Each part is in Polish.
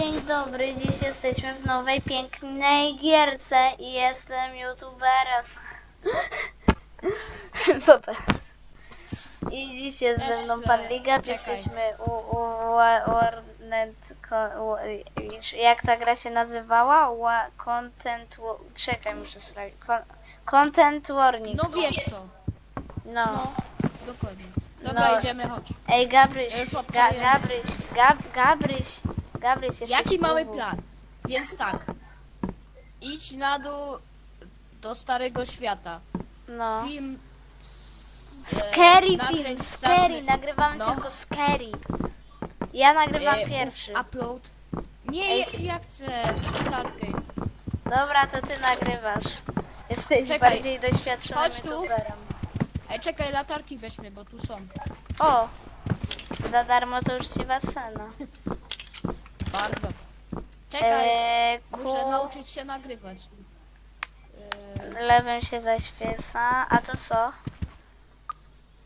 Dzień dobry, dziś jesteśmy w nowej pięknej gierce i jestem youtuberem. I dziś jest ze mną pan Czekaj. jesteśmy u, u Wa- Warnet, jak ta gra się nazywała? Wa, content, czekaj muszę sprawdzić, Con, Content Warning. No wiesz co. No. No, dokładnie. Dobra, No. idziemy, chodź. Ej Gabryś, Ga. Gabryś, Gab, Gabryś, Gabryś, jesteś Jaki mamy plan? Więc tak. Idź na dół do Starego Świata. No. Film... e, Scary nakręć film, straszny- scary, nagrywamy No. tylko scary. Ja nagrywam e, pierwszy. Upload. Nie, Ej. ja, ja chcę Stargate. Dobra, to ty nagrywasz. Jesteś Czekaj. bardziej doświadczonym Chodź tu. youtuberem. Ej, czekaj, latarki weźmy, bo tu są. O! Za darmo to uczciwa cena. Bardzo. Czekaj, Eee, muszę ku... nauczyć się nagrywać. E, Lewym się zaświeca. A to co?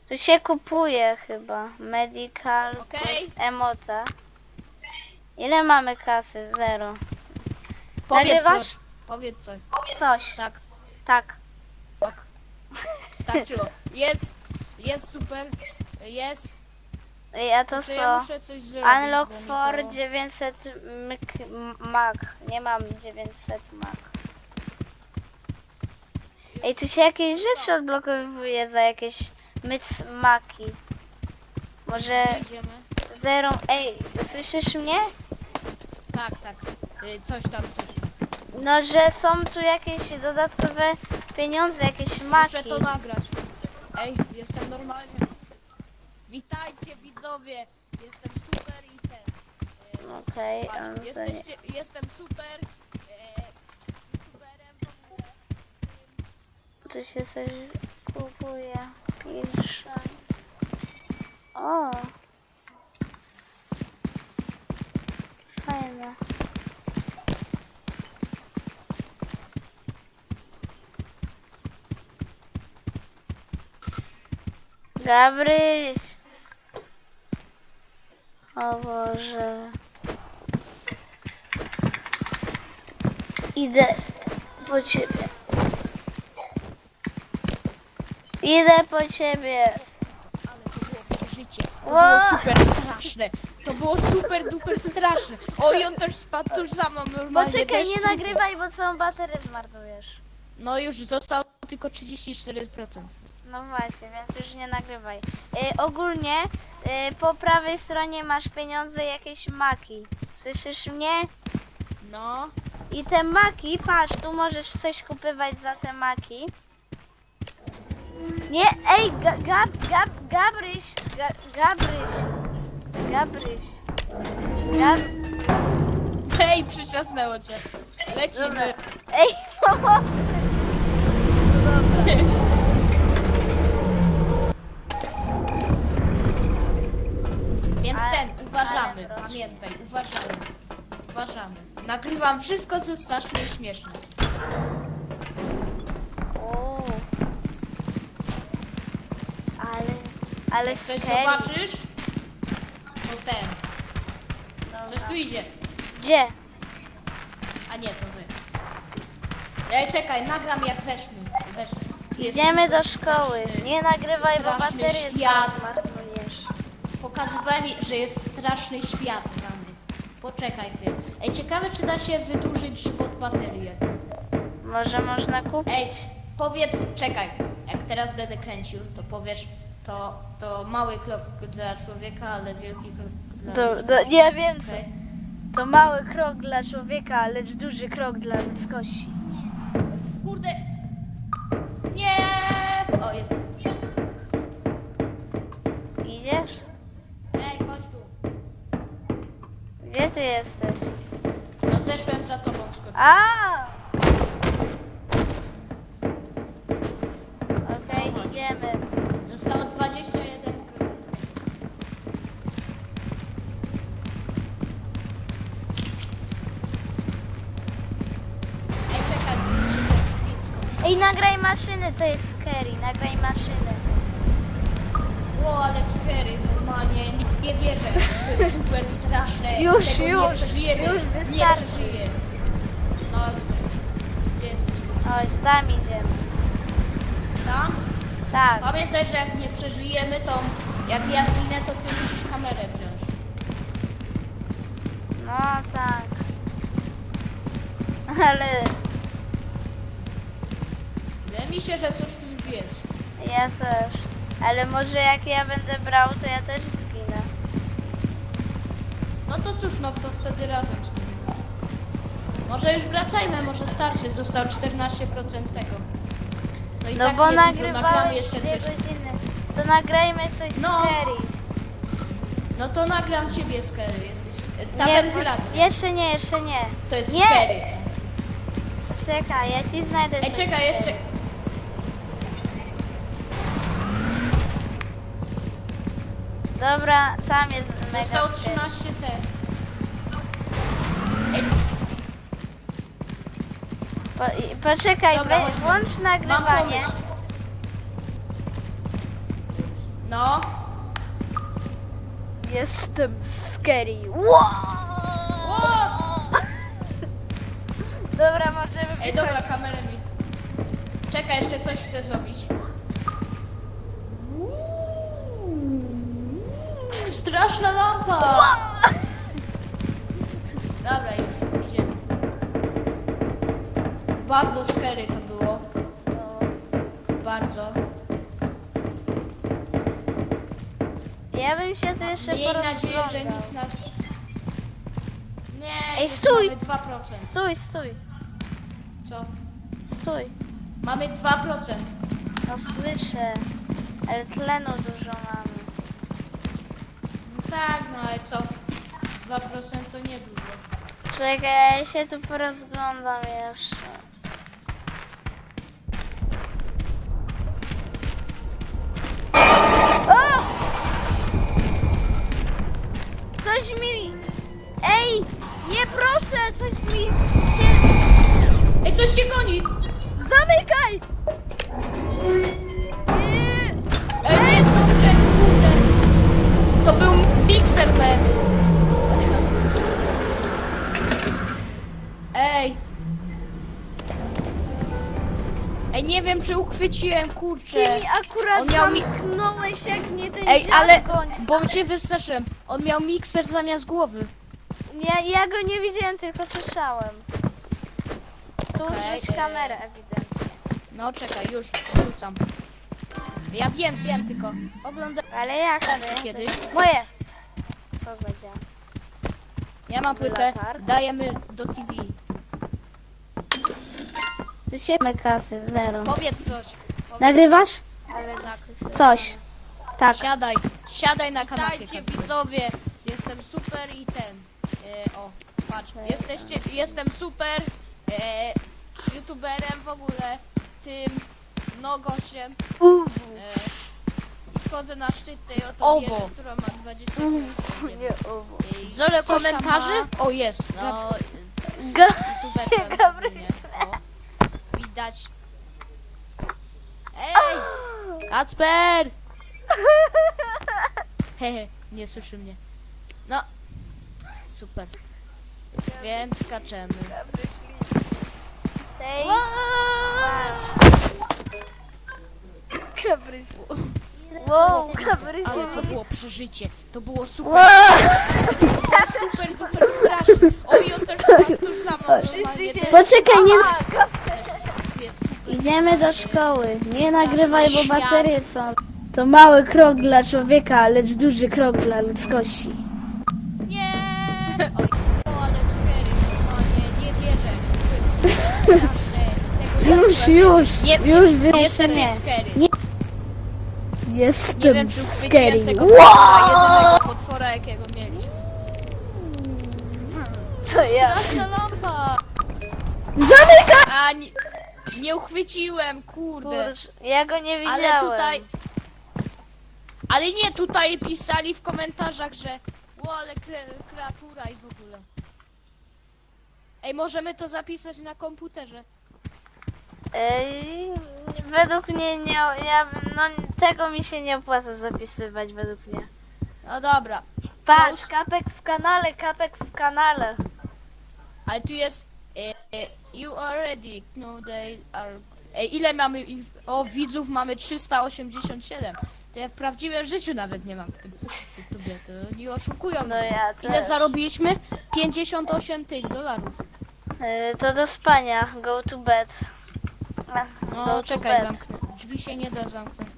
Tu się kupuje chyba. Medical Okej. emota. Ile mamy kasy? Zero. powiedz Nagrywasz? coś. Powiedz coś. Coś. Tak. Tak. Ok. Starczyło. Jest, jest super. Jest. Ej, a to Czy ja co? muszę coś zrobić? Unlock bo mi for to... 900 myk- m- mag. Nie mam 900 mag. Ej, tu się jakieś rzeczy odblokowuje za jakieś myc maki. Może Idziemy. zero... Ej, słyszysz mnie? Tak, tak. Y, Coś tam, coś. No, że są tu jakieś dodatkowe pieniądze, jakieś maki. Muszę to nagrać. Ej, jestem normalnie. Witajcie widzowie. Jestem super i ten. y, Okej, Patrz, okay, jesteście, jestem super. e, youtuberem w ogóle. tu się coś kupuje. Pisze. O! Fajne. Gabryś! O Boże. Idę po ciebie. Idę po ciebie. Ale to było przeżycie. To Ło! było super straszne. To było super duper straszne. Oj, on też spadł tuż za mną normalnie. Poczekaj, deszcz nie nagrywaj, bo całą baterię zmarnujesz. No już zostało tylko 34%. No właśnie, więc już nie nagrywaj. Y, ogólnie y, po prawej stronie masz pieniądze jakieś maki. Słyszysz mnie? No. I te maki, patrz, tu możesz coś kupywać za te maki. Nie, ej, ga, gab, gab, Gabryś, ga, Gabryś, Gabryś, Gab, Hej, przyczasnęło cię. Lecimy. Dobra. ej, pomocy. Dobra. Więc Ale- ten, uważamy, ale proszę. pamiętaj, uważamy. Uważamy. Nagrywam wszystko, co strasznie śmieszne. O. Ale, ale Jak coś scary. zobaczysz, to ten. Coś tu idzie. Gdzie? A nie, to wy. Ej, czekaj, nagram jak weszmy. Weszmy. Jest Idziemy do szkoły. straszny. Nie nagrywaj, bo straszny baterię świat. Pokazywałem, jej, że jest straszny świat dany. Poczekaj chwilę. Ej, ciekawe, czy da się wydłużyć żywot baterii. Może można kupić. Ej, powiedz, czekaj, jak teraz będę kręcił, to powiesz, to, to mały krok dla człowieka, ale wielki krok dla Do, ludzkości. do, nie więcej. Okej? To mały krok dla człowieka, lecz duży krok dla ludzkości. Kurde! Nie! O, jest. Idziesz? Ej, chodź tu. Gdzie ty jesteś? No zeszłem za tobą, skoczyłem. A! Okej, idziemy. Zostało 21%. Ej, czekaj, muszę ten split skończyć. Ej, nagraj maszyny, to jest scary. Nagraj maszyny. O, ale scary, normalnie, nie, nie wierzę. To jest super straszne. Już, Tego nie już, przeżyjemy. już nie wystarczy. przeżyję. No, już. Gdzie jesteś? Chodź, tam idziemy. Tam? Tak. Pamiętaj, że jak nie przeżyjemy, to jak ja zginę, to ty musisz kamerę wziąć. No tak. Ale Wydaje mi się, że coś tu już jest. ja też. Ale może jak ja będę brał, to ja też zginę. No to cóż, no to wtedy razem zginimy. Może już wracajmy, może starszy, został 14% tego. No i No tak bo nie dużo, nagrywałeś nagramy jeszcze dwie coś. godziny. To nagrajmy coś No. z serii. No to nagram ciebie, Scary, jesteś... e, Ta Nie, wentylacja. jeszcze nie, jeszcze nie. To jest Nie. Scary. Czekaj, ja ci znajdę Ej, coś czekaj, z jeszcze... serii. Dobra, tam jest mega Zostało scary. 13 T. Po, i- poczekaj, Dobra, we, chodźmy. włącz Mam nagrywanie. pomysł. No. Jestem scary. Wow! Dobra, możemy Ej, dobra, wychodzić. kamerę mi. Czekaj, jeszcze coś chcę zrobić. Straszna lampa! Dobra, już idziemy. Bardzo scary to było. Bardzo. Ja bym się tu jeszcze Miej nadzieję, że porozglądał. nic nas... Nie, Ej, już stój! mamy 2%. Stój, stój, Co? stój. Mamy 2%. No słyszę, ale tlenu dużo mamy. Tak, no ale co? 2% to nie dużo. Czekaj, ja się tu porozglądam jeszcze. Uchwyciłem, Ty kurczę. mi akurat On miał mi- zamknąłeś jak mnie ten Ej, ale... goni. Bo cię wystraszyłem. On miał mikser zamiast głowy. Ja, ja go nie widziałem, tylko słyszałem. Tu Okej, rzuć e. kamerę ewidentnie. No, czekaj, już wrzucam. Ja wiem, wiem, tylko oglądam. Ale jak to Kiedyś? Moje! Co za dziad. Ja mam płytę, Latarka? dajemy do TV. Tu się kasy, zero. Powiedz coś. Powiedz Nagrywasz? Tak. Coś. Tak. Siadaj, siadaj na kanapie. Witajcie, widzowie, jestem super i ten. E, o, patrz, jesteście, jestem super e, youtuberem w ogóle, tym no gościem. E, I wchodzę na szczyt tej oto owo. wieży, która ma 20 metrów. Nie, owo. I Zole coś tam komentarzy? ma- O, jest. No, i tu weszłem. Widać. Ej! Kacper! Hehe, nie słyszy mnie. No, super. Więc skaczemy. Tej... Kabryś. Wow, kabryś. Ale to było przeżycie. To było super. Wow. Super, super straszne. O, i on też sam, tu samo normalnie się- też Poczekaj, nie... jest super. Idziemy do szkoły. Nie nagrywaj, bo Świat. baterie są. To mały krok dla człowieka, lecz duży krok dla ludzkości. Nie! Oj, ale scary, nie wierzę. To jest super straszne. Tego Już, nie- już, Nie, już nie, jestem że nie. scary. Nie. Jestem Nie wiem, czy uchwyciłem scary. tego Wow! potwora, jedynego potwora, jakiego mieliśmy. To ja. Straszna lampa! Zamykaj! A, nie, uchwyciłem, kurde. Kurcz, ja go nie widziałem. Ale tutaj... Ale nie, tutaj pisali w komentarzach, że ło, ale kre, kreatura i w ogóle. Ej, możemy to zapisać na komputerze. Ej, według mnie nie, ja, no tego mi się nie opłaca zapisywać według mnie. No dobra. Patrz, kapek w kanale, kapek w kanale. Ale tu jest. E, e, you already know they are. E, ile mamy. O, widzów mamy 387. To ja w prawdziwym życiu nawet nie mam w tym YouTubie. To nie oszukują. No ja Ile też. zarobiliśmy? 58 tych dolarów. Ej, to do spania, go to bed. A, No go to czekaj, bed. zamknę. Drzwi się nie da zamknąć.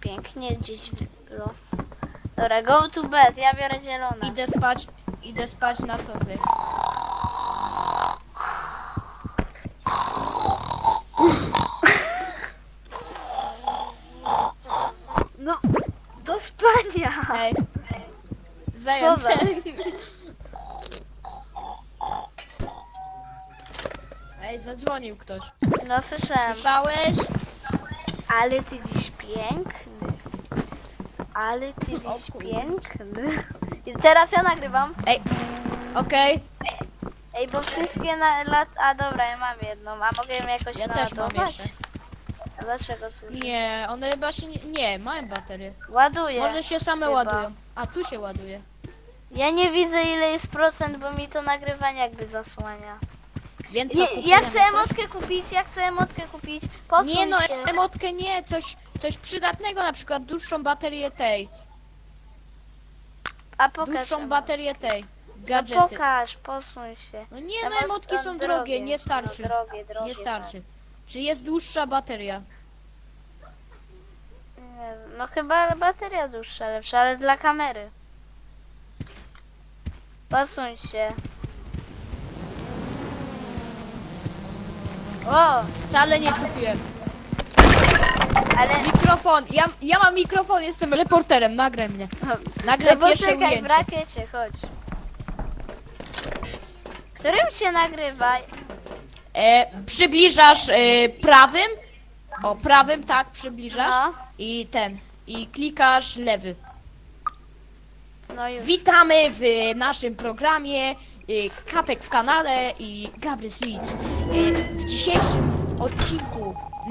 Pięknie dziś było. Dobra, go to bed, ja biorę zielone. Idę spać, idę spać na tobie. No, do spania! Hej. Co za- Ej, zadzwonił ktoś. No słyszałem. Słyszałeś? Ale ty dziś piękny. Ale ty dziś piękny. Teraz ja nagrywam. Ej, okej. Ej, bo wszystkie na lat... A dobra, ja mam jedną. A mogę ją jakoś Ja też mam naładować? jeszcze. A dlaczego służy? Nie, one chyba się nie... Nie, mają baterię. Ładuję. Może się same chyba. ładują. A, tu się ładuje. Ja nie widzę ile jest procent, bo mi to nagrywanie jakby zasłania. Więc co, Nie, kupujemy ja chcę coś? emotkę kupić, ja chcę emotkę kupić. Posuń Nie no, się. emotkę nie, coś, coś przydatnego, na przykład dłuższą baterię tej. A pokaż. Dłuższą emotkę. baterię tej. No Gadżety. pokaż, posuń się. No nie, no Emot- emotki są drogie. nie starczy. No, drogie, drogie, Nie starczy. Czy jest dłuższa bateria? tak. Nie, no chyba bateria dłuższa, lepsza, ale dla kamery. Posuń się. O, Wcale nie kupiłem. Ale... Mikrofon, ja, ja mam mikrofon, jestem reporterem, nagraj mnie. Nagraj No pierwsze poczekaj, w ujęcie. rakiecie, chodź. Którym się nagrywa? E, przybliżasz e, prawym. O, prawym, tak, przybliżasz. No, I ten. I klikasz lewy. no już. Witamy w naszym programie y, Kapek w kanale i Gabry Sleep. Y, W dzisiejszym odcinku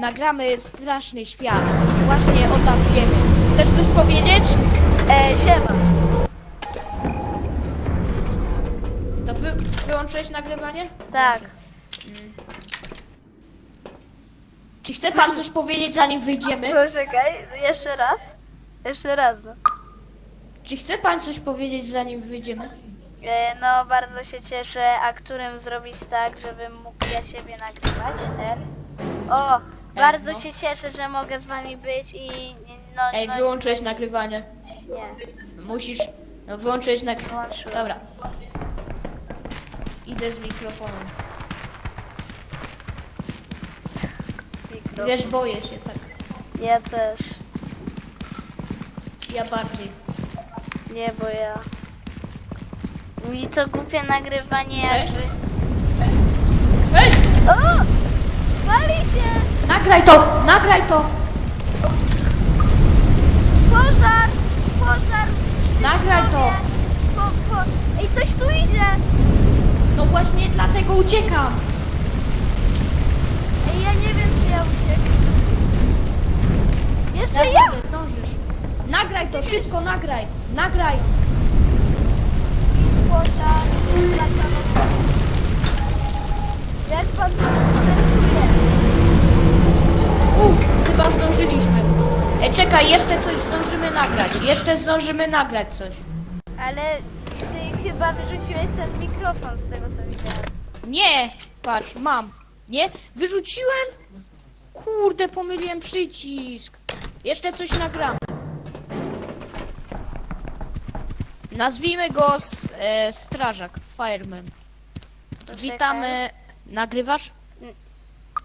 nagramy straszny świat. Właśnie odlatujemy. Chcesz coś powiedzieć? E, siema. To wy, wyłączyłeś nagrywanie? Tak. Czy chce pan coś powiedzieć zanim wyjdziemy? Poczekaj, jeszcze raz. Jeszcze raz, no. Czy chce pan coś powiedzieć zanim wyjdziemy? E, no, bardzo się cieszę, a którym zrobić tak, żebym mógł ja siebie nagrywać. R. O, bardzo no. się cieszę, że mogę z wami być i no, Ej, no wyłączyłeś nagrywanie. Nie, Musisz. No, wyłączyłeś nagrywanie. Dobra. Idę z mikrofonem. Mikro. Wiesz, boję się tak. Ja też. Ja bardziej. Nie, bo ja... Mi to głupie nagrywanie Cześć. jakby... Ej! O! Pali się! Nagraj to! Nagraj to! Pożar! Pożar! przy Nagraj to. Po, po... Ej, coś tu idzie! No właśnie dlatego uciekam! Ej, ja nie wiem, czy ja uciekam. Jeszcze Dasz ja! radę, zdążysz. Nagraj to, szybko nagraj! Nagraj! Pożar! Jak pan? U, chyba zdążyliśmy. Ej, czekaj, jeszcze coś zdążymy nagrać. Jeszcze zdążymy nagrać coś. Ale ty chyba wyrzuciłeś ten mikrofon z tego, co widziałem. Nie! Patrz, mam. Nie? Wyrzuciłem? Kurde, pomyliłem przycisk. Jeszcze coś nagramy. Nazwijmy go s- e, Strażak, Fireman. Witamy. Nagrywasz?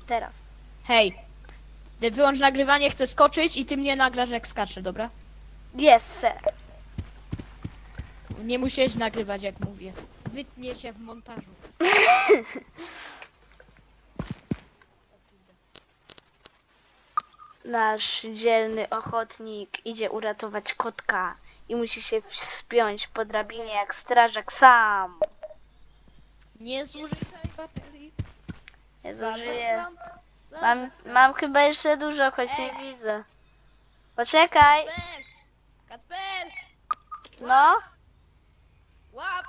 Teraz. Hej. Wyłącz nagrywanie, chcę skoczyć i ty mnie nagrasz jak skaczę, dobra? Yes, sir. Nie musiałeś nagrywać jak mówię. Wytnie się w montażu. Nasz dzielny ochotnik idzie uratować kotka i musi się wspiąć po drabinie jak strażak sam. Nie zużyj całej baterii. Zużyję. sam, sam, Mam, mam chyba jeszcze dużo, choć nie widzę. Poczekaj, Kacper! Kacper! no, Łap!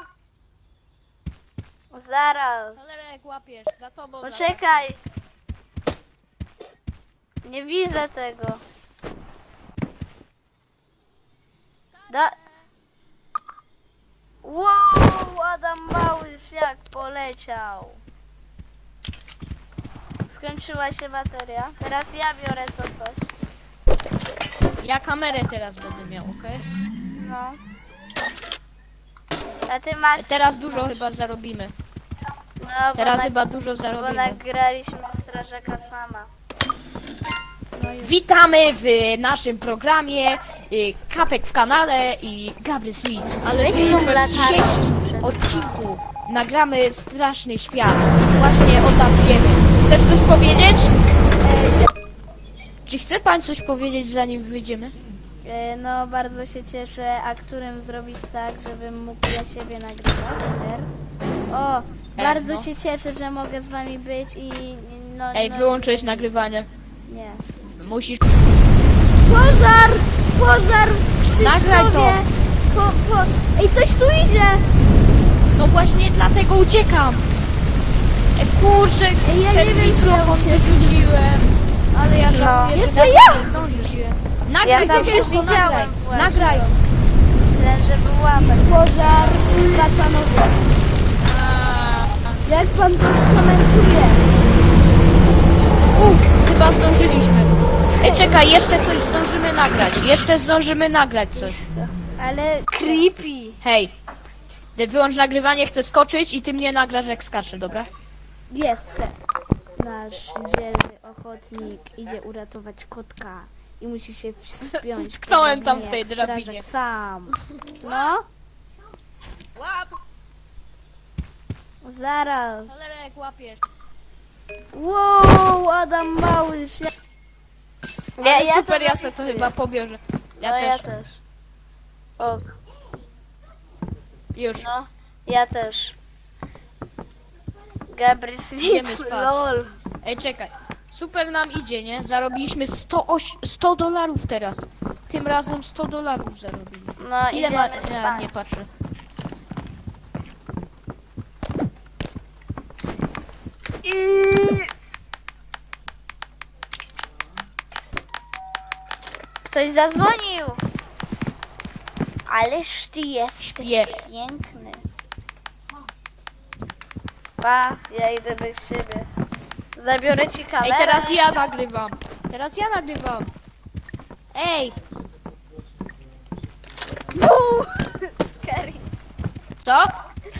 zaraz. Jak łapiesz, za tobą. Poczekaj. Nie widzę tego. Da... Wow, Adam Małysz jak poleciał. Skończyła się bateria. Teraz ja biorę to coś. Ja kamerę teraz będę miał, okej? No. A ty masz... Teraz dużo chyba zarobimy. No, bo Teraz na- chyba dużo Bo zarobimy. nagraliśmy strażaka sama. Witamy w naszym programie y, Kapek w kanale i Gabry Sleep. Ale Weź w tą latarkę. dzisiejszym odcinku nagramy straszny świat. Właśnie odlatujemy. Chcesz coś powiedzieć? Czy chce pan coś powiedzieć zanim wyjdziemy? E, No, bardzo się cieszę, a którym zrobić tak, żebym mógł dla siebie nagrywać. R. O, bardzo no. się cieszę, że mogę z wami być i no, Ej, no wyłączyłeś nagrywanie. Nie. Musisz... Pożar! Pożar w! Nagraj to. Po, po... Ej, coś tu idzie! No właśnie dlatego uciekam. Kurczę, ja ten nie wiem, mikrofon uciekam. wyrzuciłem. Ale ja żałuję, że Jeszcze tak ja! Nagraj Ja to się nagraj. widziałem. Nagraj. Myślałem, że był łapek. Pożar w Bacanowie. Jak pan to skomentuje? U, chyba zdążyliśmy. Ej, czekaj, jeszcze coś zdążymy nagrać. Jeszcze zdążymy nagrać coś. Ale creepy. Hej, wyłącz nagrywanie, chcę skoczyć i ty mnie nagrasz jak skaczę, dobra? Jest se. Nasz dzielny ochotnik idzie uratować kotka i musi się wspiąć. Tknąłem tam w tej jak drabinie. strażak Sam. No, Łap! zaraz. Cholera jak łapiesz. Wow, Adam Małysz. Ja, Ja, ja super, ja se to chyba pobiorę. Ja no, też. ja też. O, Już. no, ja też. Gabry Idziemy spać. lol. Ej, czekaj. Super nam idzie, nie? Zarobiliśmy 100, oś- 100 dolarów teraz. Tym razem 100 dolarów zarobiliśmy. No, Ile ma... idziemy Nie, spać. nie patrzę. Ktoś zadzwonił. Ależ ty jesteś Śpię. piękny. Pa, ja idę bez siebie. Zabiorę ci kamerę. Ej, teraz ja nagrywam. Teraz ja nagrywam. Ej, Buu! Scary. co?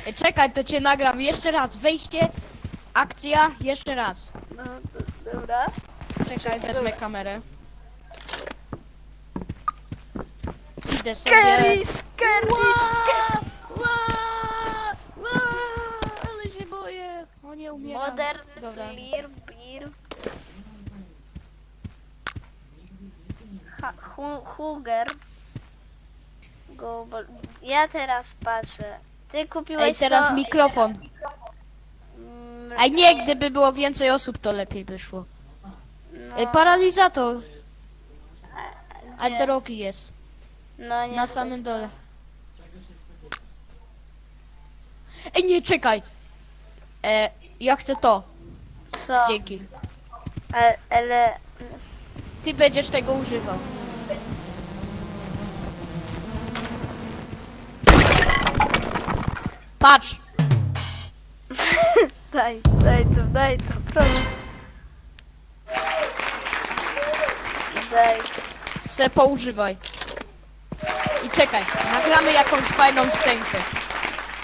Ej, czekaj, to cię nagram. Jeszcze raz. Wejście. Akcja. Jeszcze raz. No, do, dobra. Czekaj, wezmę kamerę. Idę Scary, sobie. scary. Ła, ła, ła, ale się boję. Modern Dobra. flir, bir. Ha, hu, Huger. Go, bo, ja teraz patrzę. Ty kupiłeś Ej, teraz to, mikrofon. Mm, A nie, gdyby było więcej osób, to lepiej by szło. no, Ej, paralizator. A gdzie? drogi jest. no nie Na samym dole. Ej, nie, czekaj. E, ja chcę to. Co? Dzięki. Ale, ale Ty będziesz tego używał. Patrz. daj, daj to, daj to, proszę. Daj. Se poużywaj. I czekaj, nagramy jakąś fajną scenkę.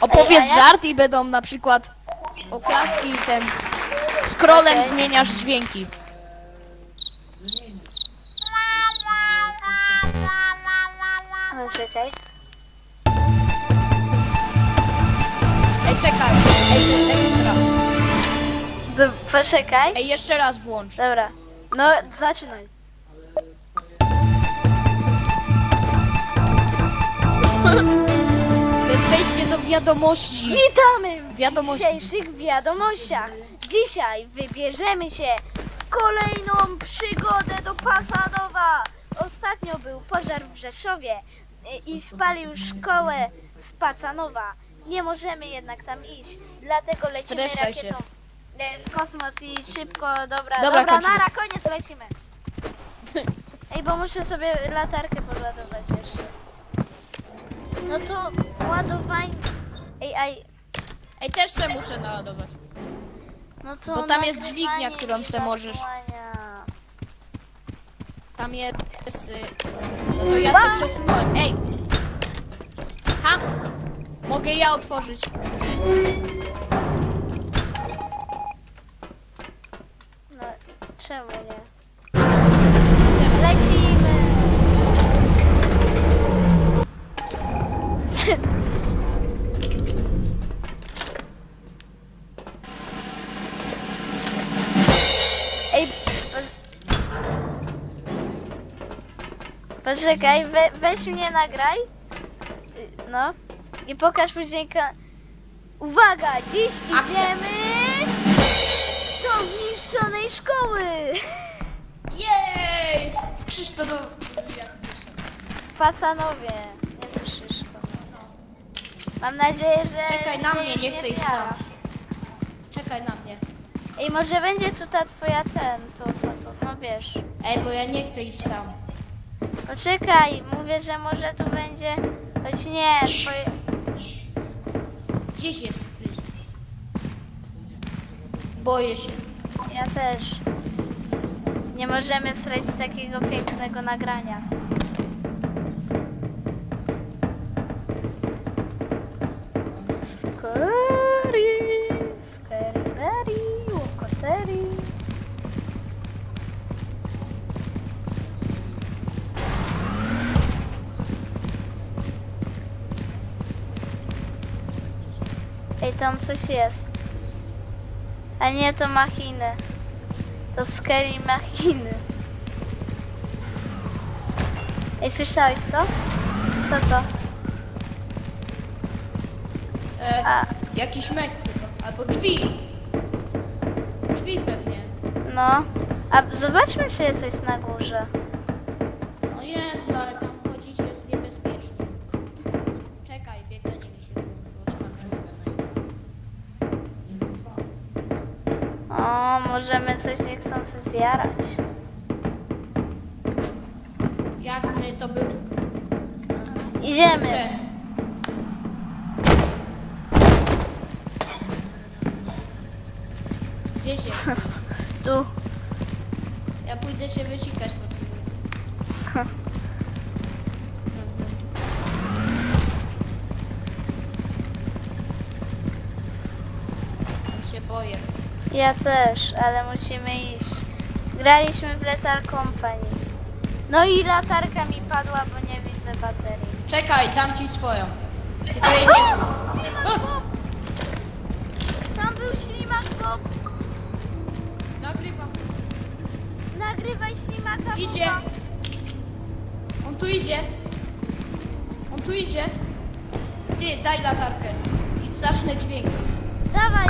Opowiedz Ej, a ja- żart i będą na przykład oklaski i ten... Scrollem Okej. zmieniasz dźwięki. No, czekaj. Ej, czekaj. Ej, to jest ekstra. Do, poczekaj. Ej, jeszcze raz włącz. Dobra. No, zaczynaj. To jest wejście do wiadomości. Witamy Wiadomości. dzisiejszych wiadomościach. Dzisiaj wybierzemy się w kolejną przygodę do Pasanowa. Ostatnio był pożar w Rzeszowie y, i spalił szkołę z Pacanowa. Nie możemy jednak tam iść, dlatego lecimy Streszczaj się. rakietą y, w kosmos i szybko, dobra, Dobra, dobra, kończymy. nara, koniec, lecimy. Ej, bo muszę sobie latarkę podładować jeszcze. No to ładowanie... Ej, ej, Ej, też se muszę naładować. no to Bo tam jest nagrywanie dźwignia, którą nie se możesz. zasłania. Tam jest... y, No to ja się przesunąłem. Ej! Ha! Mogę ja otworzyć. No, czemu poczekaj, we, weź mnie nagraj. No. I pokaż później ka- Uwaga, dziś Akcja. idziemy do zniszczonej szkoły! Jej! Krzysztof do... W Pasanowie, nie do Szyszko. Mam nadzieję, że. Czekaj na się mnie, już nie chcę iść zjara. sam. Czekaj na mnie. Ej, może będzie tu ta twoja ten, to, to, to, no wiesz. Ej, bo ja nie chcę iść sam. Poczekaj, mówię, że może tu będzie. Choć nie, twoje. Gdzieś jest. Boję się. Ja też. Nie możemy stracić takiego pięknego nagrania. Tam coś jest. A nie, to machiny. To scary machiny. Ej, słyszałeś to? Co to? E, A, jakiś mech chyba. Albo drzwi. Drzwi pewnie. no. A zobaczmy, czy jest coś na górze. No jest, no, ale tam chodzić jest niebezpiecznie. Czekaj, bieganie mi się włączyło. skończyło. O, możemy coś niechcący zjarać. Jak my to był... Idziemy. Ja też, ale musimy iść. Graliśmy w Lethal Company. No i latarka mi padła, bo nie widzę baterii. Czekaj, dam ci swoją. Tylko jej nie znam. Ślimak Bob! Tam był ślimak Bob! Nagrywam. Nagrywaj ślimaka Idzie. Boba. On tu idzie. On tu idzie. Ty, daj latarkę. I zacznę dźwięk. Dawaj!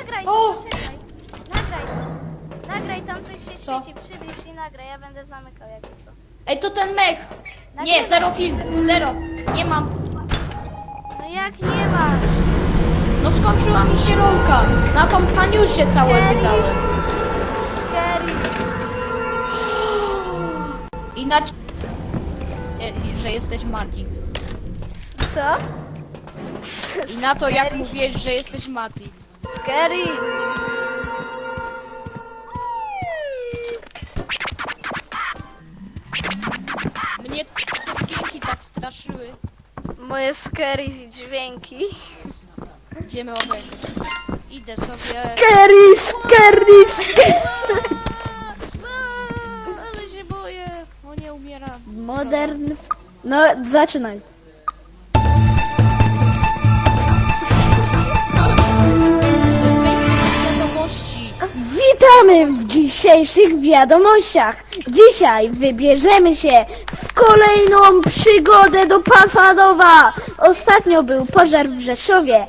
Nagraj O! to, czekaj. Nagraj to. Nagraj, tam coś się Co? świeci. Przybliż i nagraj, ja będę zamykał co. Ej, to ten mech. Nie, zero film, zero. Nie mam. No jak nie masz? No skończyła mi się rolka. Na kompaniusie całe wydałem. Scary. I na... Nie, że jesteś Mati. Co? I na to jak mówisz, że jesteś Mati. Scary. Mnie te dźwięki tak straszyły. Moje scary dźwięki. Idziemy obejrzeć. Idę sobie... Scary, scary, scary. Ale się boję. O nie, umieram. Modern. No, zaczynaj. Witamy w dzisiejszych wiadomościach. Dzisiaj wybierzemy się w kolejną przygodę do Pasadowa. Ostatnio był pożar w Rzeszowie y,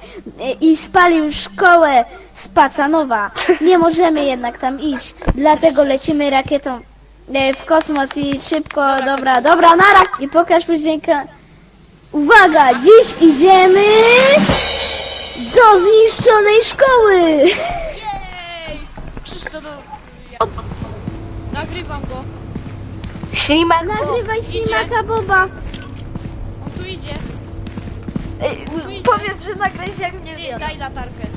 i spalił szkołę z Pacanowa. Nie możemy jednak tam iść, dlatego lecimy rakietą y, w kosmos i szybko, dobra, dobra, nara i pokaż później. Uwaga, dziś idziemy do zniszczonej szkoły. Krzysztof do... Ja... Nagrywam go. Ślimak. Nagrywaj Idzie. ślimaka Boba. On tu idzie. Ej, Powiedz, że jak mnie Ty, daj latarkę.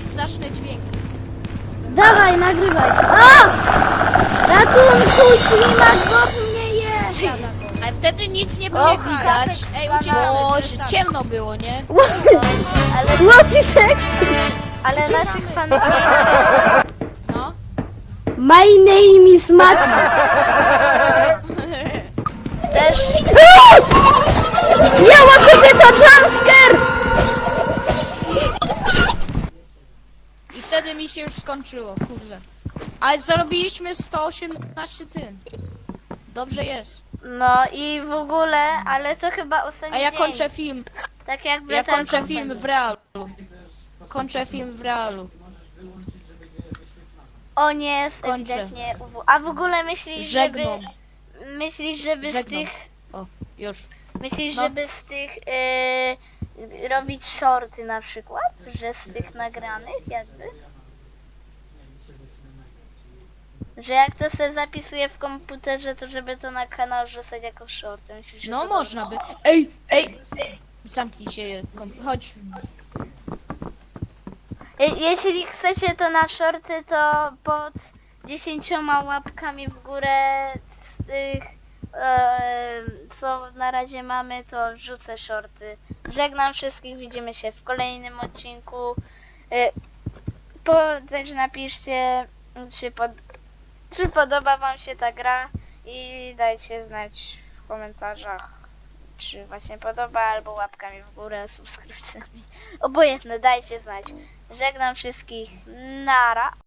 I zacznę dźwięk. Dawaj, nagrywaj. A! Ratunku, ślimak Bob mnie je. Zjada go. Ale wtedy nic nie będzie tak. widać. Ej, uciekamy. Bo to jest ciemno było, nie? Ale, What is sex? ale naszych fanów No. My name is Mati. też... Biała kobieta jumpscare! I wtedy mi się już skończyło, kurde. Ale zarobiliśmy 118 tym. Dobrze jest. No i w ogóle, ale to chyba ostatni A ja dzień. kończę film. Tak jakby Ja ten kończę film w realu. Kończę film w realu. On jest Kończę. ewidentnie UW. A w ogóle myślisz, żeby... Myślisz, żeby z tych... O, już. Myślisz, No. żeby z tych... Yy, robić shorty na przykład? Że z tych nagranych jakby? Że jak to sobie zapisuje w komputerze, to żeby to na kanał rzucać jako shorty. Myślisz, że No to można by. Ej, ej! Zamknij się, kom- chodź. Je- Jeśli chcecie to na shorty, to pod 10 łapkami w górę z tych, e, co na razie mamy, to wrzucę shorty. Żegnam wszystkich, widzimy się w kolejnym odcinku. E, po, też napiszcie, czy, pod, czy podoba wam się ta gra i dajcie znać w komentarzach, czy właśnie podoba, albo łapkami w górę, subskrypcjami. Obojętne, dajcie znać. Żegnam wszystkich. Nara.